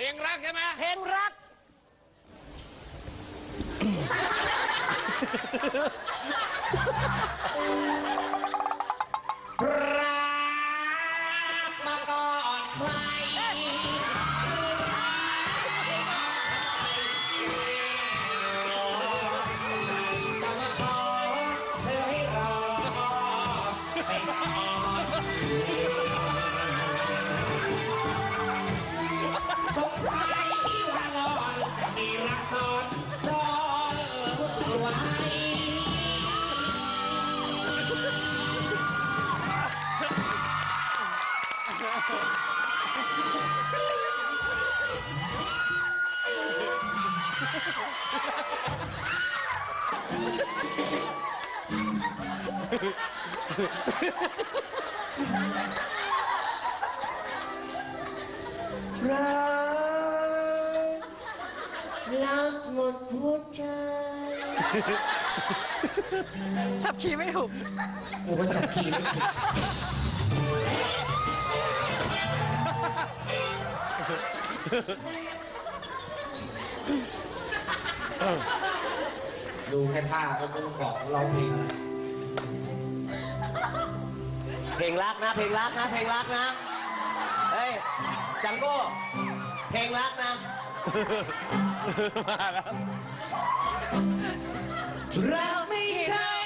เพลงรักใช่ไหมเพลงรัก รักมาก่อนใครจะมาขอเธอให้รอไปก่อ รักรักหมดหัวใจจับคีย์ไม่ถูกโอ้ก็จับคีย์ไม่ผิด ดูแค่ท่าก็รู้บอกเราเพลง เพลงรักนะ เพลงรักนะ เพลงรักนะ เฮ้ย จังโก้ เพลงรักนะ มาแล้วเรา